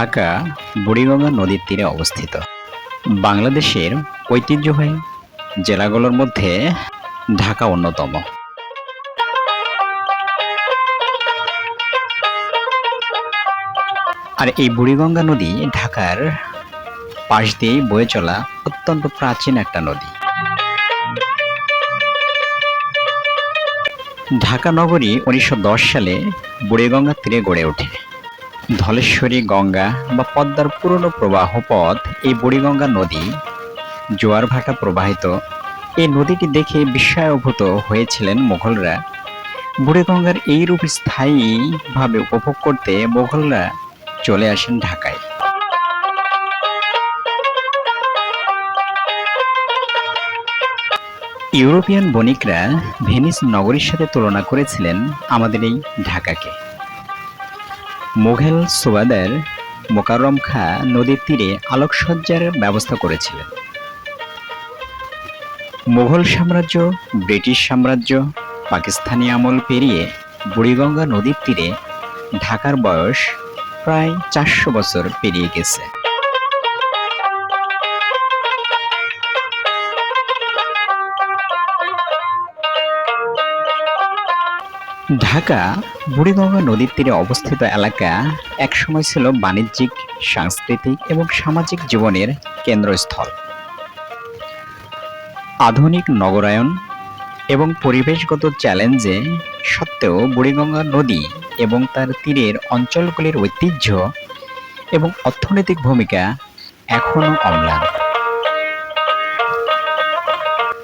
ঢাকা বুড়িগঙ্গা নদীর তীরে অবস্থিত। বাংলাদেশের ঐতিহ্যবাহী জেলাগুলোর মধ্যে ঢাকা অন্যতম। আর এই বুড়িগঙ্গা নদী ঢাকার পাশ দিয়েই বয়ে চলা অত্যন্ত প্রাচীন একটা নদী। ঢাকা নগরী উনিশশো দশ সালে বুড়িগঙ্গার তীরে গড়ে ওঠে। ধলেশ্বরী গঙ্গা বা পদ্মার পুরনো প্রবাহ পথ এই বুড়িগঙ্গা নদী, জোয়ার ভাটা প্রবাহিত, এই নদীটি দেখে বিস্ময়ভূত হয়েছিলেন মোগলরা বুড়িগঙ্গার এই রূপ স্থায়ীভাবে উপভোগ করতে মোগলরা চলে আসেন ঢাকায়। ইউরোপিয়ান বণিকরা ভেনিস নগরীর সাথে তুলনা করেছিলেন আমাদের এই ঢাকাকে। মোঘল সুবাদার মোকাররম খা নদীর তীরে আলোকসজ্জার ব্যবস্থা করেছিলেন। মোঘল সাম্রাজ্য, ব্রিটিশ সাম্রাজ্য, পাকিস্তানি আমল পেরিয়ে বুড়িগঙ্গা নদীর তীরে ঢাকার বয়স প্রায় চারশো বছর পেরিয়ে গেছে। ঢাকা, বুড়িগঙ্গা নদীর তীরে অবস্থিত এলাকা একসময় ছিল বাণিজ্যিক, সাংস্কৃতিক এবং সামাজিক জীবনের কেন্দ্রস্থল। আধুনিক নগরায়ন এবং পরিবেশগত চ্যালেঞ্জে সত্ত্বেও বুড়িগঙ্গা নদী এবং তার তীরের অঞ্চলগুলির ঐতিহ্য এবং অর্থনৈতিক ভূমিকা এখনও অম্লান।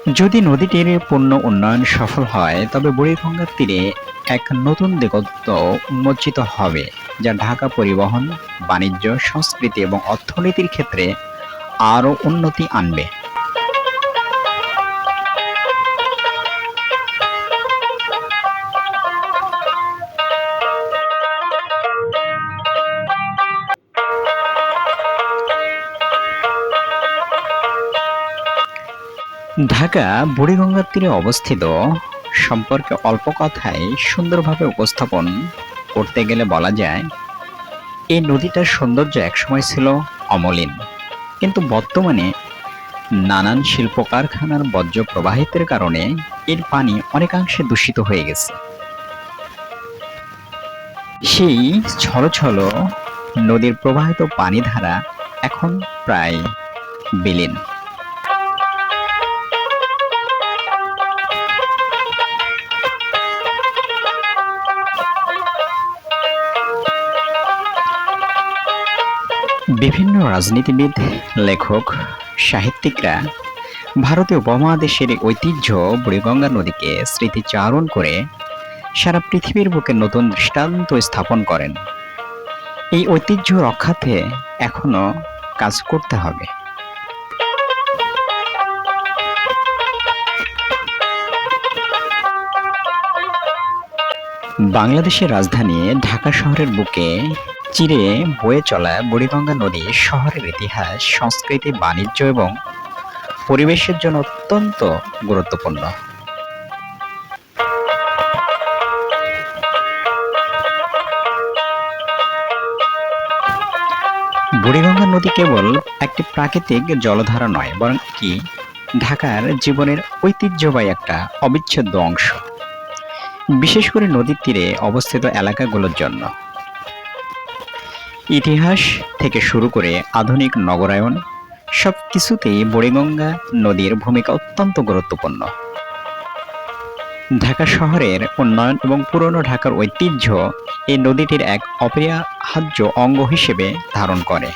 যদি নদীটির পূর্ণ উন্নয়ন সফল হয়, তবে বুড়িগঙ্গার তীরে এক নতুন দিগন্ত উন্মোচিত হবে, যা ঢাকা পরিবহন, বাণিজ্য, সংস্কৃতি এবং অর্থনীতির ক্ষেত্রে আরও উন্নতি আনবে। ঢাকা বুড়িগঙ্গার তীরে অবস্থিত সম্পর্কে অল্প কথায় সুন্দরভাবে উপস্থাপন করতে গেলে বলা যায়, এই নদীটার সৌন্দর্য একসময় ছিল অমলিন। কিন্তু বর্তমানে নানান শিল্প কারখানার বর্জ্য প্রবাহিতের কারণে এর পানি অনেকাংশে দূষিত হয়ে গেছে। সেই ছলো ছলো নদীর প্রবাহিত পানি ধারা এখন প্রায় বিলীন। বিভিন্ন রাজনীতিবিদ, লেখক, সাহিত্যিকরা ভারতীয় উপমহাদেশের ঐতিহ্য বুড়িগঙ্গা নদীকে স্মৃতিচারণ করে সারা পৃথিবীর বুকে নতুন দৃষ্টান্ত স্থাপন করেন। এই ঐতিহ্য রক্ষাতে এখনও কাজ করতে হবে। বাংলাদেশের রাজধানী ঢাকা শহরের বুকে চিরে বয়ে চলা বুড়িগঙ্গা নদী শহরের ইতিহাস, সংস্কৃতি, বাণিজ্য এবং পরিবেশের জন্য অত্যন্ত গুরুত্বপূর্ণ। বুড়িগঙ্গা নদী কেবল একটি প্রাকৃতিক জলধারা নয়, বরং কি ঢাকার জীবনের ঐতিহ্যবাহী একটা অবিচ্ছেদ্য অংশ। বিশেষ করে নদীর তীরে অবস্থিত এলাকাগুলোর জন্য। ইতিহাস থেকে শুরু করে আধুনিক নগরায়ন, সব কিছুতেই বুড়িগঙ্গা নদীর ভূমিকা অত্যন্ত গুরুত্বপূর্ণ। ঢাকা শহরের উন্নয়ন এবং পুরনো ঢাকার ঐতিহ্য এই নদীটির এক অপরিহার্য অঙ্গ হিসেবে ধারণ করে।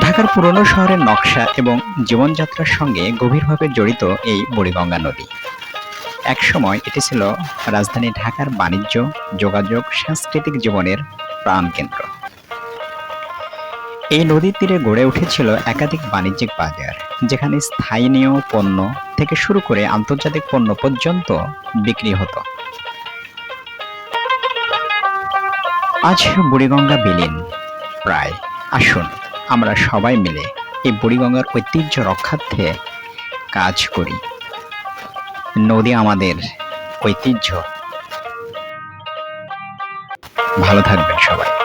ঢাকার পুরনো শহরের নকশা এবং জীবনযাত্রার সঙ্গে গভীরভাবে জড়িত এই বুড়িগঙ্গা নদী। একসময় এটি ছিল রাজধানী ঢাকার বাণিজ্য, যোগাযোগ, সাংস্কৃতিক জীবনের প্রাণকেন্দ্র। এই নদীর তীরে গড়ে উঠেছিল একাধিক বাণিজ্যিক বাজার, যেখানে স্থানীয় পণ্য থেকে শুরু করে আন্তর্জাতিক পণ্য পর্যন্ত বিক্রি হতো। আজ বুড়িগঙ্গা বিলীন। প্রায়, আসুন আমরা সবাই মিলে এই বুড়িগঙ্গার ঐতিহ্য রক্ষার্থে কাজ করি। নদী আমাদের ঐতিহ্য। ভালো থাকবেন সবাই।